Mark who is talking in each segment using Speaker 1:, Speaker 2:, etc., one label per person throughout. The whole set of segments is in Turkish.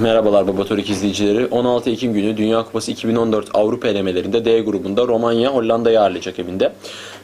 Speaker 1: Merhabalar Baba Torik izleyicileri. 16 Ekim günü Dünya Kupası 2014 Avrupa elemelerinde D grubunda Romanya Hollanda'yı ağırlayacak evinde.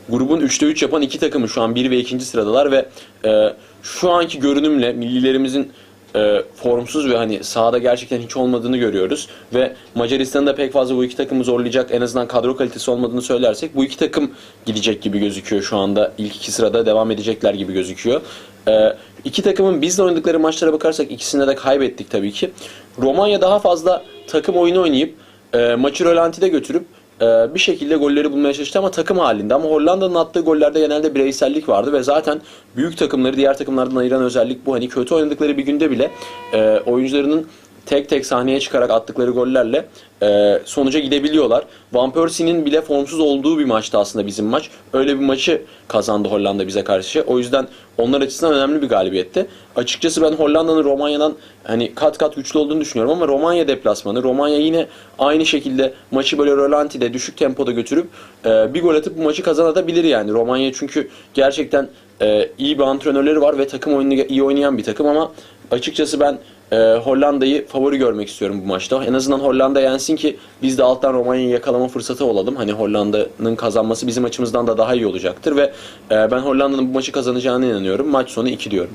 Speaker 1: Grubun 3'te 3 yapan iki takımı şu an 1 ve 2. sıradalar ve e, şu anki görünümle millilerimizin e, formsuz ve hani sahada gerçekten hiç olmadığını görüyoruz. Ve Macaristan'da pek fazla bu iki takımı zorlayacak en azından kadro kalitesi olmadığını söylersek bu iki takım gidecek gibi gözüküyor şu anda. İlk iki sırada devam edecekler gibi gözüküyor. E, iki takımın bizle oynadıkları maçlara bakarsak ikisinde de kaybettik tabii ki. Romanya daha fazla takım oyunu oynayıp e, maçı rölantide götürüp e, bir şekilde golleri bulmaya çalıştı ama takım halinde. Ama Hollanda'nın attığı gollerde genelde bireysellik vardı ve zaten büyük takımları diğer takımlardan ayıran özellik bu. Hani kötü oynadıkları bir günde bile e, oyuncularının tek tek sahneye çıkarak attıkları gollerle e, sonuca gidebiliyorlar. Van Persie'nin bile formsuz olduğu bir maçtı aslında bizim maç. Öyle bir maçı kazandı Hollanda bize karşı. O yüzden onlar açısından önemli bir galibiyetti. Açıkçası ben Hollanda'nın Romanya'dan hani kat kat güçlü olduğunu düşünüyorum ama Romanya deplasmanı. Romanya yine aynı şekilde maçı böyle rölantide, düşük tempoda götürüp e, bir gol atıp bu maçı kazanabilir yani. Romanya çünkü gerçekten e, iyi bir antrenörleri var ve takım oyununu iyi oynayan bir takım ama açıkçası ben e, Hollanda'yı favori görmek istiyorum bu maçta. En azından Hollanda yensin ki biz de alttan Romanya'yı yakalama fırsatı olalım. Hani Hollanda'nın kazanması bizim açımızdan da daha iyi olacaktır ve ben Hollanda'nın bu maçı kazanacağına inanıyorum. Maç sonu 2 diyorum.